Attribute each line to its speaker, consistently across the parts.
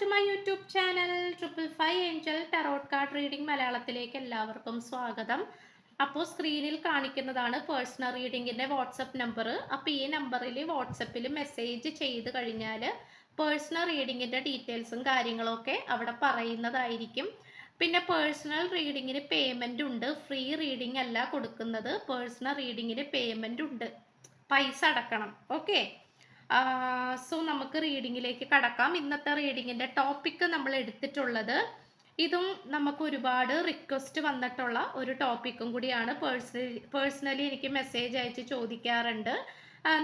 Speaker 1: To my YouTube channel triple five angel tarot card reading മലയാളത്തിലേക്ക് എല്ലാവർക്കും സ്വാഗതം. അപ്പോൾ സ്ക്രീനിൽ കാണിക്കുന്നതാണ് പേഴ്സണൽ റീഡിങ്ങിന്റെ വാട്സപ്പ് നമ്പർ അപ്പോൾ ഈ നമ്പറിൽ വാട്സപ്പിൽ മെസ്സേജ് ചെയ്ത് കഴിഞ്ഞാൽ പേഴ്സണൽ റീഡിങ്ങിന്റെ ഡീറ്റെയിൽസും കാര്യങ്ങളൊക്കെ അവിടെ പറയുന്നതായിരിക്കും. പിന്നെ പേഴ്സണൽ റീഡിങ്ങിന് പേയ്മെന്റ് ഉണ്ട്. ഫ്രീ റീഡിംഗ് അല്ല കൊടുക്കുന്നത്. പേഴ്സണൽ റീഡിങ്ങിന് പേയ്മെന്റ് ഉണ്ട്. പൈസ അടക്കണം. ഓക്കെ? സോ നമുക്ക് റീഡിങ്ങിലേക്ക് കടക്കാം. ഇന്നത്തെ റീഡിങ്ങിന്റെ ടോപ്പിക്ക് നമ്മൾ എടുത്തിട്ടുള്ളത് ഇതും നമുക്ക് ഒരുപാട് റിക്വസ്റ്റ് വന്നിട്ടുള്ള ഒരു ടോപ്പിക്കും കൂടിയാണ്. പേഴ്സണലി പേഴ്സണലി എനിക്ക് മെസ്സേജ് അയച്ച് ചോദിക്കാറുണ്ട്.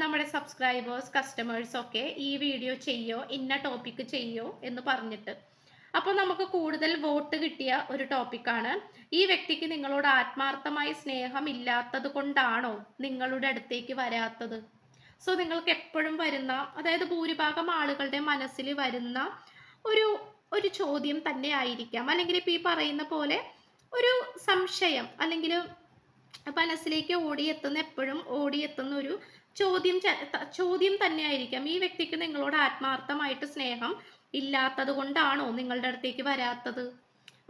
Speaker 1: നമ്മുടെ സബ്സ്ക്രൈബേഴ്സ് കസ്റ്റമേഴ്സ് ഒക്കെ ഈ വീഡിയോ ചെയ്യോ ഇന്ന ടോപ്പിക്ക് ചെയ്യോ എന്ന് പറഞ്ഞിട്ട്. അപ്പോൾ നമുക്ക് കൂടുതൽ വോട്ട് കിട്ടിയ ഒരു ടോപ്പിക്കാണ് ഈ വ്യക്തിക്ക് നിങ്ങളോട് ആത്മാർത്ഥമായ സ്നേഹം ഇല്ലാത്തത് കൊണ്ടാണോ നിങ്ങളുടെ അടുത്തേക്ക് വരാത്തത്? സോ നിങ്ങൾക്ക് എപ്പോഴും വരുന്ന അതായത് ഭൂരിഭാഗം ആളുകളുടെ മനസ്സിൽ വരുന്ന ഒരു ഒരു ചോദ്യം തന്നെ ആയിരിക്കാം. അല്ലെങ്കിൽ ഇപ്പം ഈ പറയുന്ന പോലെ ഒരു സംശയം അല്ലെങ്കിൽ മനസ്സിലേക്ക് ഓടിയെത്തുന്ന എപ്പോഴും ഓടിയെത്തുന്ന ഒരു ചോദ്യം ചോദ്യം തന്നെ ആയിരിക്കാം. ഈ വ്യക്തിക്ക് നിങ്ങളോട് ആത്മാർത്ഥമായിട്ട് സ്നേഹം ഇല്ലാത്തത് കൊണ്ടാണോ നിങ്ങളുടെ അടുത്തേക്ക് വരാത്തത്?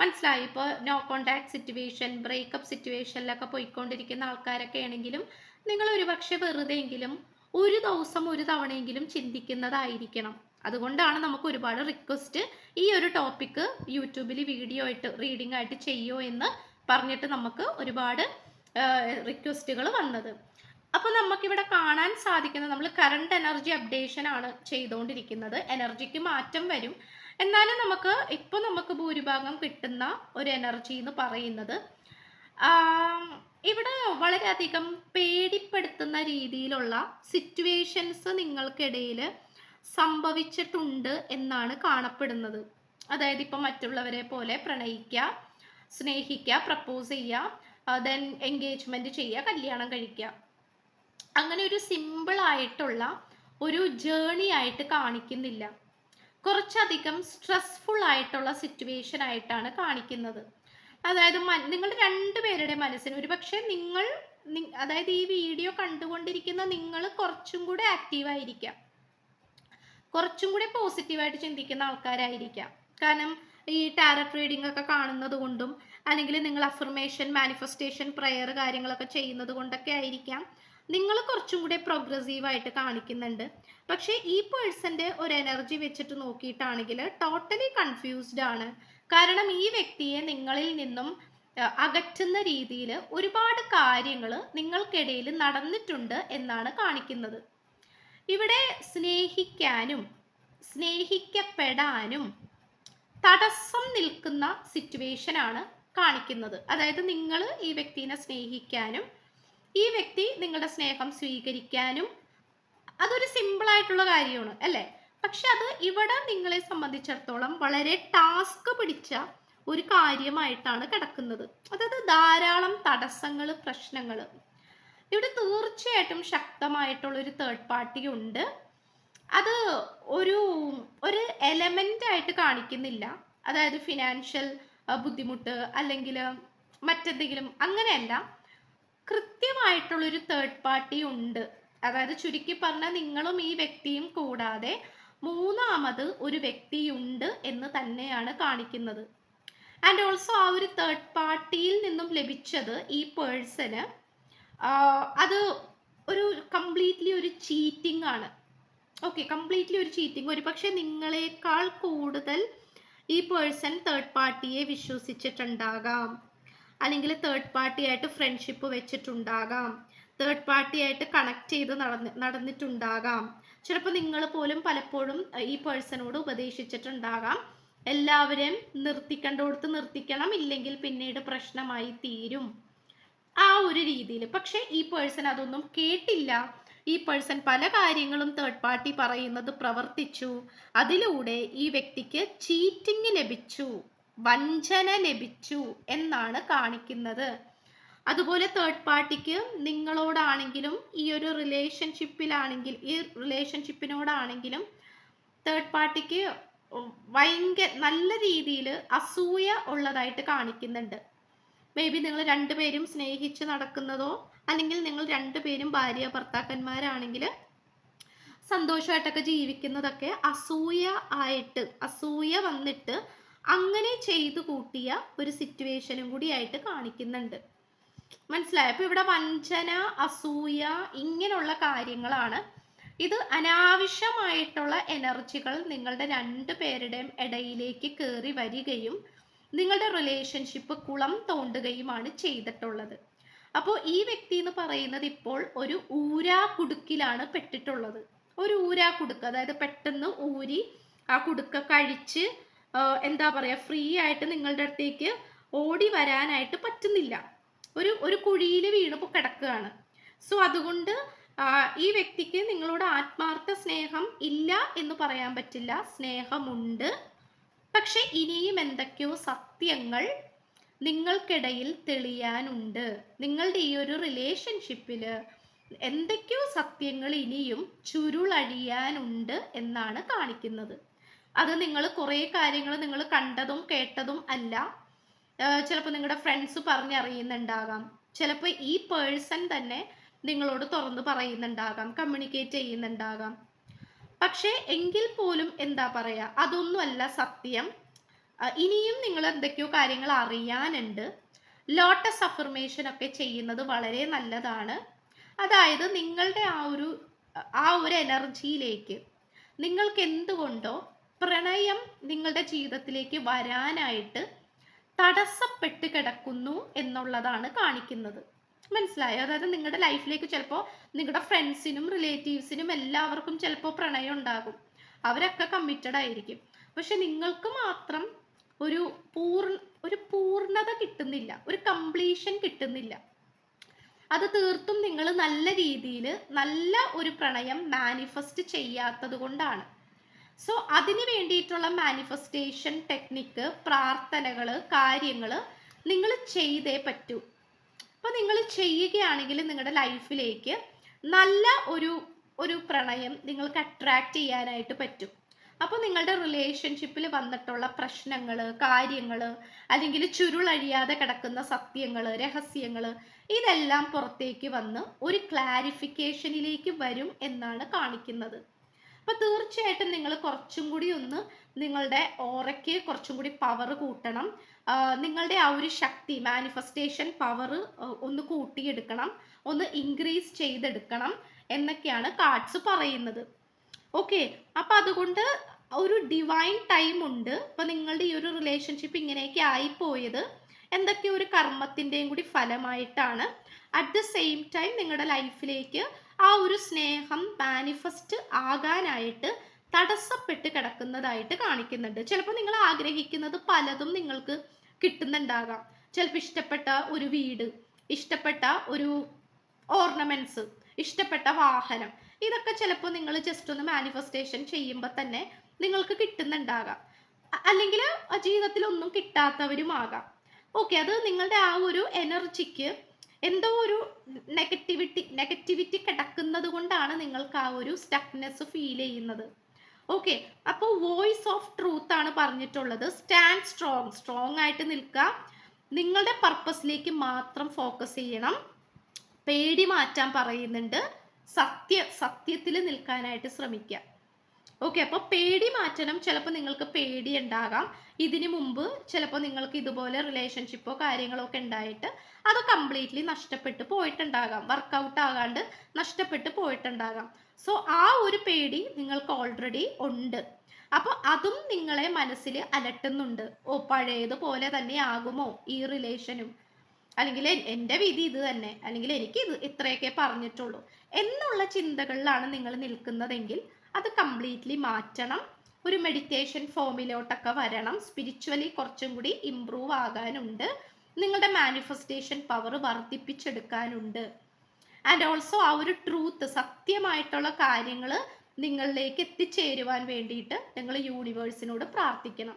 Speaker 1: മനസ്സിലായി? ഇപ്പോൾ നോ കോണ്ടാക്ട് സിറ്റുവേഷൻ ബ്രേക്കപ്പ് സിറ്റുവേഷനിലൊക്കെ പോയിക്കൊണ്ടിരിക്കുന്ന ആൾക്കാരൊക്കെ ആണെങ്കിലും നിങ്ങൾ ഒരുപക്ഷെ വെറുതെയെങ്കിലും ഒരു ദിവസം ഒരു തവണയെങ്കിലും ചിന്തിക്കുന്നതായിരിക്കണം. അതുകൊണ്ടാണ് നമുക്ക് ഒരുപാട് റിക്വസ്റ്റ് ഈ ഒരു ടോപ്പിക്ക് യൂട്യൂബിൽ വീഡിയോ ആയിട്ട് റീഡിംഗ് ആയിട്ട് ചെയ്യോ എന്ന് പറഞ്ഞിട്ട് നമുക്ക് ഒരുപാട് റിക്വസ്റ്റുകൾ വന്നത്. അപ്പോൾ നമുക്കിവിടെ കാണാൻ സാധിക്കുന്നത് നമ്മൾ കറണ്ട് എനർജി അപ്ഡേഷൻ ആണ് ചെയ്തുകൊണ്ടിരിക്കുന്നത്. എനർജിക്ക് മാറ്റം വരും. എന്നാലും നമുക്ക് ഇപ്പോൾ നമുക്ക് ഭൂരിഭാഗം കിട്ടുന്ന ഒരു എനർജി എന്ന് പറയുന്നത് ഇവിടെ വളരെയധികം പേടിപ്പെടുത്തുന്ന രീതിയിലുള്ള സിറ്റുവേഷൻസ് നിങ്ങൾക്കിടയിൽ സംഭവിച്ചിട്ടുണ്ട് എന്നാണ് കാണപ്പെടുന്നത്. അതായത് ഇപ്പം മറ്റുള്ളവരെ പോലെ പ്രണയിക്കുക സ്നേഹിക്കുക പ്രപ്പോസ് ചെയ്യുക ദെൻ എൻഗേജ്മെന്റ് ചെയ്യുക കല്യാണം കഴിക്കുക. അങ്ങനെ ഒരു സിമ്പിൾ ആയിട്ടുള്ള ഒരു ജേണി ആയിട്ട് കാണിക്കുന്നില്ല. കുറച്ചധികം സ്ട്രെസ്ഫുൾ ആയിട്ടുള്ള സിറ്റുവേഷൻ ആയിട്ടാണ് കാണിക്കുന്നത്. അതായത് നിങ്ങളുടെ രണ്ടുപേരുടെ മനസ്സിന് ഒരു പക്ഷേ നിങ്ങൾ അതായത് ഈ വീഡിയോ കണ്ടുകൊണ്ടിരിക്കുന്ന നിങ്ങൾ കുറച്ചും കൂടെ ആക്റ്റീവായിരിക്കാം കുറച്ചും കൂടെ പോസിറ്റീവായിട്ട് ചിന്തിക്കുന്ന ആൾക്കാരായിരിക്കാം. കാരണം ഈ ടാരറ്റ് റീഡിംഗ് ഒക്കെ കാണുന്നത് കൊണ്ടും അല്ലെങ്കിൽ നിങ്ങൾ അഫർമേഷൻ മാനിഫെസ്റ്റേഷൻ പ്രെയർ കാര്യങ്ങളൊക്കെ ചെയ്യുന്നത് കൊണ്ടൊക്കെ ആയിരിക്കാം. നിങ്ങൾ കുറച്ചും കൂടെ പ്രോഗ്രസീവായിട്ട് കാണിക്കുന്നുണ്ട്. പക്ഷേ ഈ പേഴ്സന്റെ ഒരു എനർജി വെച്ചിട്ട് നോക്കിയിട്ടാണെങ്കിൽ ടോട്ടലി കൺഫ്യൂസ്ഡ് ആണ്. കാരണം ഈ വ്യക്തിയെ നിങ്ങളിൽ നിന്നും അകറ്റുന്ന രീതിയിൽ ഒരുപാട് കാര്യങ്ങൾ നിങ്ങൾക്കിടയിൽ നടന്നിട്ടുണ്ട് എന്നാണ് കാണിക്കുന്നത്. ഇവിടെ സ്നേഹിക്കാനും സ്നേഹിക്കപ്പെടാനും തടസ്സം നിൽക്കുന്ന സിറ്റുവേഷൻ ആണ് കാണിക്കുന്നത്. അതായത് നിങ്ങൾ ഈ വ്യക്തിനെ സ്നേഹിക്കാനും ഈ വ്യക്തി നിങ്ങളുടെ സ്നേഹം സ്വീകരിക്കാനും അതൊരു സിമ്പിൾ ആയിട്ടുള്ള കാര്യമാണ് അല്ലേ? പക്ഷെ അത് ഇവിടെ നിങ്ങളെ സംബന്ധിച്ചിടത്തോളം വളരെ ടാസ്ക് പിടിച്ച ഒരു കാര്യമായിട്ടാണ് കിടക്കുന്നത്. അതായത് ധാരാളം തടസ്സങ്ങൾ പ്രശ്നങ്ങൾ. ഇവിടെ തീർച്ചയായിട്ടും ശക്തമായിട്ടുള്ള ഒരു തേർഡ് പാർട്ടി ഉണ്ട്. അത് ഒരു ഒരു എലമെന്റ് ആയിട്ട് കാണിക്കുന്നില്ല. അതായത് ഫിനാൻഷ്യൽ ബുദ്ധിമുട്ട് അല്ലെങ്കിൽ മറ്റെന്തെങ്കിലും അങ്ങനെയല്ല. കൃത്യമായിട്ടുള്ളൊരു തേർഡ് പാർട്ടി ഉണ്ട്. അതായത് ചുരുക്കി പറഞ്ഞാൽ നിങ്ങളും ഈ വ്യക്തിയും കൂടാതെ മൂന്നാമത് ഒരു വ്യക്തിയുണ്ട് എന്ന് തന്നെയാണ് കാണിക്കുന്നത്. ആൻഡ് ഓൾസോ ആ ഒരു തേർഡ് പാർട്ടിയിൽ നിന്നും ലഭിച്ചത് ഈ പേഴ്സന് അത് ഒരു കംപ്ലീറ്റ്ലി ഒരു ചീറ്റിംഗ് ആണ്. ഓക്കെ കംപ്ലീറ്റ്ലി ഒരു ചീറ്റിംഗ് ഒരു പക്ഷെ നിങ്ങളെക്കാൾ കൂടുതൽ ഈ പേഴ്സൺ തേർഡ് പാർട്ടിയെ വിശ്വസിച്ചിട്ടുണ്ടാകാം. അല്ലെങ്കിൽ തേർഡ് പാർട്ടി ആയിട്ട് ഫ്രണ്ട്ഷിപ്പ് വെച്ചിട്ടുണ്ടാകാം. തേർഡ് പാർട്ടി ആയിട്ട് കണക്ട് ചെയ്ത് നടന്ന് നടന്നിട്ടുണ്ടാകാം. ചിലപ്പോൾ നിങ്ങൾ പോലും പലപ്പോഴും ഈ പേഴ്സണോട് ഉപദേശിച്ചിട്ടുണ്ടാകാം. എല്ലാവരെയും നിർത്തിക്കേണ്ടോടത്ത് നിർത്തിക്കണം ഇല്ലെങ്കിൽ പിന്നീട് പ്രശ്നമായി തീരും. ആ ഒരു രീതിയിൽ പക്ഷെ ഈ പേഴ്സൺ അതൊന്നും കേട്ടില്ല. ഈ പേഴ്സൺ പല കാര്യങ്ങളും തേർഡ് പാർട്ടി പറയുന്നത് പ്രവർത്തിച്ചു. അതിലൂടെ ഈ വ്യക്തിക്ക് ചീറ്റിംഗ് ലഭിച്ചു. വഞ്ചന ലഭിച്ചു എന്നാണ് കാണിക്കുന്നത്. അതുപോലെ തേർഡ് പാർട്ടിക്ക് നിങ്ങളോടാണെങ്കിലും ഈ ഒരു റിലേഷൻഷിപ്പിലാണെങ്കിൽ ഈ റിലേഷൻഷിപ്പിനോടാണെങ്കിലും തേർഡ് പാർട്ടിക്ക് ഭയങ്കര നല്ല രീതിയിൽ അസൂയ ഉള്ളതായിട്ട് കാണിക്കുന്നുണ്ട്. മേ ബി നിങ്ങൾ രണ്ടുപേരും സ്നേഹിച്ച് നടക്കുന്നതോ അല്ലെങ്കിൽ നിങ്ങൾ രണ്ടുപേരും ഭാര്യ ഭർത്താക്കന്മാരാണെങ്കിൽ സന്തോഷമായിട്ടൊക്കെ ജീവിക്കുന്നതൊക്കെ അസൂയ ആയിട്ട് അസൂയ വന്നിട്ട് അങ്ങനെ ചെയ്തു കൂട്ടിയ ഒരു സിറ്റുവേഷനും കൂടി ആയിട്ട് കാണിക്കുന്നുണ്ട്. മനസ്സിലായോ? അപ്പൊ ഇവിടെ വഞ്ചന അസൂയ ഇങ്ങനെയുള്ള കാര്യങ്ങളാണ്. ഇത് അനാവശ്യമായിട്ടുള്ള എനർജികൾ നിങ്ങളുടെ രണ്ടു പേരുടെയും ഇടയിലേക്ക് കയറി വരികയും നിങ്ങളുടെ റിലേഷൻഷിപ്പ് കുളം തോണ്ടുകയുമാണ് ചെയ്തിട്ടുള്ളത്. അപ്പോൾ ഈ വ്യക്തി എന്ന് പറയുന്നത് ഇപ്പോൾ ഒരു ഊരാ കുടുക്കിലാണ് പെട്ടിട്ടുള്ളത്. ഒരു ഊരാ കുടുക്ക് അതായത് പെട്ടെന്ന് ഊരി ആ കുടുക്ക കഴിച്ച് എന്താ പറയുക ഫ്രീ ആയിട്ട് നിങ്ങളുടെ അടുത്തേക്ക് ഓടി വരാനായിട്ട് പറ്റുന്നില്ല. ഒരു ഒരു കുഴിയിൽ വീണ് കിടക്കുകയാണ്. സോ അതുകൊണ്ട് ഈ വ്യക്തിക്ക് നിങ്ങളോട് ആത്മാർത്ഥ സ്നേഹം ഇല്ല എന്ന് പറയാൻ പറ്റില്ല. സ്നേഹമുണ്ട്. പക്ഷെ ഇനിയും എന്തൊക്കെയോ സത്യങ്ങൾ നിങ്ങൾക്കിടയിൽ തെളിയാനുണ്ട്. നിങ്ങളുടെ ഈ ഒരു റിലേഷൻഷിപ്പിൽ എന്തൊക്കെയോ സത്യങ്ങൾ ഇനിയും ചുരുളഴിയാനുണ്ട് എന്നാണ് കാണിക്കുന്നത്. അത് നിങ്ങൾ കുറേ കാര്യങ്ങൾ നിങ്ങൾ കണ്ടതും കേട്ടതും അല്ല. ചിലപ്പോൾ നിങ്ങളുടെ ഫ്രണ്ട്സ് പറഞ്ഞറിയുന്നുണ്ടാകാം. ചിലപ്പോൾ ഈ പേഴ്സൺ തന്നെ നിങ്ങളോട് തുറന്ന് പറയുന്നുണ്ടാകാം കമ്മ്യൂണിക്കേറ്റ് ചെയ്യുന്നുണ്ടാകാം. പക്ഷേ എങ്കിൽ പോലും എന്താ പറയുക അതൊന്നുമല്ല സത്യം. ഇനിയും നിങ്ങൾ എന്തൊക്കെയോ കാര്യങ്ങൾ അറിയാനുണ്ട്. ലോട്ടസ് അഫർമേഷൻ ഒക്കെ ചെയ്യുന്നത് വളരെ നല്ലതാണ്. അതായത് നിങ്ങളുടെ ആ ഒരു ആ ഒരു എനർജിയിലേക്ക് നിങ്ങൾക്ക് എന്തുകൊണ്ടോ പ്രണയം നിങ്ങളുടെ ജീവിതത്തിലേക്ക് വരാനായിട്ട് തടസ്സപ്പെട്ട് കിടക്കുന്നു എന്നുള്ളതാണ് കാണിക്കുന്നത്. മനസ്സിലായോ? അതായത് നിങ്ങളുടെ ലൈഫിലേക്ക് ചിലപ്പോൾ നിങ്ങളുടെ ഫ്രണ്ട്സിനും റിലേറ്റീവ്സിനും എല്ലാവർക്കും ചിലപ്പോൾ പ്രണയം ഉണ്ടാകും. അവരൊക്കെ കമ്മിറ്റഡ് ആയിരിക്കും. പക്ഷെ നിങ്ങൾക്ക് മാത്രം ഒരു പൂർണ ഒരു പൂർണത കിട്ടുന്നില്ല. ഒരു കംപ്ലീഷൻ കിട്ടുന്നില്ല. അത് തീർത്തും നിങ്ങൾ നല്ല രീതിയിൽ നല്ല ഒരു പ്രണയം മാനിഫെസ്റ്റ് ചെയ്യാത്തത് കൊണ്ടാണ്. സോ അതിന് വേണ്ടിയിട്ടുള്ള മാനിഫെസ്റ്റേഷൻ ടെക്നിക്ക് പ്രാർത്ഥനകൾ കാര്യങ്ങൾ നിങ്ങൾ ചെയ്തേ പറ്റൂ. അപ്പോൾ നിങ്ങൾ ചെയ്യുകയാണെങ്കിൽ നിങ്ങളുടെ ലൈഫിലേക്ക് നല്ല ഒരു ഒരു പ്രണയം നിങ്ങൾക്ക് അട്രാക്റ്റ് ചെയ്യാനായിട്ട് പറ്റും. അപ്പോൾ നിങ്ങളുടെ റിലേഷൻഷിപ്പിൽ വന്നിട്ടുള്ള പ്രശ്നങ്ങൾ കാര്യങ്ങൾ അല്ലെങ്കിൽ ചുരുളഴിയാതെ കിടക്കുന്ന സത്യങ്ങൾ രഹസ്യങ്ങൾ ഇതെല്ലാം പുറത്തേക്ക് വന്ന് ഒരു ക്ലാരിഫിക്കേഷനിലേക്ക് വരും എന്നാണ് കാണിക്കുന്നത്. അപ്പോൾ തീർച്ചയായിട്ടും നിങ്ങൾ കുറച്ചും കൂടി ഒന്ന് നിങ്ങളുടെ ഓറയ്ക്ക് കുറച്ചും കൂടി പവർ കൂട്ടണം. നിങ്ങളുടെ ആ ഒരു ശക്തി മാനിഫെസ്റ്റേഷൻ പവർ ഒന്ന് കൂട്ടിയെടുക്കണം. ഒന്ന് ഇൻക്രീസ് ചെയ്തെടുക്കണം എന്നൊക്കെയാണ് കാർഡ്സ് പറയുന്നത്. ഓക്കെ അപ്പം അതുകൊണ്ട് ഒരു ഡിവൈൻ ടൈം ഉണ്ട്. അപ്പം നിങ്ങളുടെ ഈ ഒരു റിലേഷൻഷിപ്പ് ഇങ്ങനെയൊക്കെ ആയിപ്പോയത്. എന്തൊക്കെ ഒരു കർമ്മത്തിന്റെയും കൂടി ഫലമായിട്ടാണ് അറ്റ് ദ സെയിം ടൈം നിങ്ങളുടെ ലൈഫിലേക്ക് ആ ഒരു സ്നേഹം മാനിഫെസ്റ്റ് ആകാനായിട്ട് തടസ്സപ്പെട്ട് കിടക്കുന്നതായിട്ട് കാണിക്കുന്നുണ്ട്. ചിലപ്പോൾ നിങ്ങൾ ആഗ്രഹിക്കുന്നത് പലതും നിങ്ങൾക്ക് കിട്ടുന്നുണ്ടാകാം. ചിലപ്പോൾ ഇഷ്ടപ്പെട്ട ഒരു വീട് ഇഷ്ടപ്പെട്ട ഒരു ഓർണമെന്റ്സ് ഇഷ്ടപ്പെട്ട വാഹനം ഇതൊക്കെ ചിലപ്പോൾ നിങ്ങൾ ജസ്റ്റ് ഒന്ന് മാനിഫെസ്റ്റേഷൻ ചെയ്യുമ്പോൾ തന്നെ നിങ്ങൾക്ക് കിട്ടുന്നുണ്ടാകാം. അല്ലെങ്കിൽ ജീവിതത്തിൽ ഒന്നും കിട്ടാത്തവരുമാകാം. ഓക്കെ അത് നിങ്ങളുടെ ആ ഒരു എനർജിക്ക് എന്തോ ഒരു നെഗറ്റിവിറ്റി നെഗറ്റിവിറ്റി കിടക്കുന്നത് കൊണ്ടാണ് നിങ്ങൾക്ക് ആ ഒരു സ്റ്റക്നെസ് ഫീൽ ചെയ്യുന്നത്. ഓക്കെ അപ്പോൾ വോയിസ് ഓഫ് ട്രൂത്ത് ആണ് പറഞ്ഞിട്ടുള്ളത്. സ്റ്റാൻഡ് സ്ട്രോങ് സ്ട്രോങ് ആയിട്ട് നിൽക്കുക. നിങ്ങളുടെ പർപ്പസിലേക്ക് മാത്രം ഫോക്കസ് ചെയ്യണം. പേടി മാറ്റാൻ പറയുന്നുണ്ട്. സത്യ സത്യത്തിൽ നിൽക്കാനായിട്ട് ശ്രമിക്കുക. ഓക്കെ അപ്പോൾ പേടി മാറ്റണം. ചിലപ്പോൾ നിങ്ങൾക്ക് പേടി ഉണ്ടാകാം ഇതിനു മുമ്പ് ചിലപ്പോൾ നിങ്ങൾക്ക് ഇതുപോലെ റിലേഷൻഷിപ്പോ കാര്യങ്ങളോ ഒക്കെ ഉണ്ടായിട്ട് അത് കംപ്ലീറ്റ്ലി നഷ്ടപ്പെട്ടു പോയിട്ടുണ്ടാകാം. വർക്കൗട്ട് ആകാണ്ട് നഷ്ടപ്പെട്ടു പോയിട്ടുണ്ടാകാം. സോ ആ ഒരു പേടി നിങ്ങൾക്ക് ഓൾറെഡി ഉണ്ട്. അപ്പോൾ അതും നിങ്ങളെ മനസ്സിൽ അലട്ടുന്നുണ്ട്. ഓ പഴയതുപോലെ തന്നെ ആകുമോ ഈ റിലേഷനും അല്ലെങ്കിൽ എന്റെ വിധി ഇത് തന്നെ. അല്ലെങ്കിൽ എനിക്ക് ഇത് ഇത്രയൊക്കെ പറഞ്ഞിട്ടുള്ളൂ. എന്നുള്ള ചിന്തകളിലാണ് നിങ്ങൾ നിൽക്കുന്നതെങ്കിൽ അത് കംപ്ലീറ്റ്ലി മാറ്റണം. ഒരു മെഡിറ്റേഷൻ ഫോമിലോട്ടൊക്കെ വരണം. സ്പിരിച്വലി കുറച്ചും കൂടി ഇമ്പ്രൂവ് ആകാനുണ്ട്. നിങ്ങളുടെ മാനിഫെസ്റ്റേഷൻ പവർ വർദ്ധിപ്പിച്ചെടുക്കാനുണ്ട്. ആൻഡ് ഓൾസോ ആ ഒരു ട്രൂത്ത് സത്യമായിട്ടുള്ള കാര്യങ്ങൾ നിങ്ങളിലേക്ക് എത്തിച്ചേരുവാൻ വേണ്ടിയിട്ട് നിങ്ങൾ യൂണിവേഴ്സിനോട് പ്രാർത്ഥിക്കണം.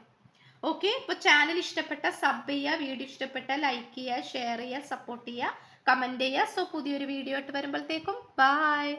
Speaker 1: ഓക്കെ ഇപ്പോൾ ചാനൽ ഇഷ്ടപ്പെട്ട സബ് ചെയ്യുക വീഡിയോ ഇഷ്ടപ്പെട്ട ലൈക്ക് ചെയ്യുക ഷെയർ ചെയ്യുക സപ്പോർട്ട് ചെയ്യുക കമന്റ് ചെയ്യുക. സോ പുതിയൊരു വീഡിയോ ആയിട്ട് വരുമ്പോഴത്തേക്കും ബായ്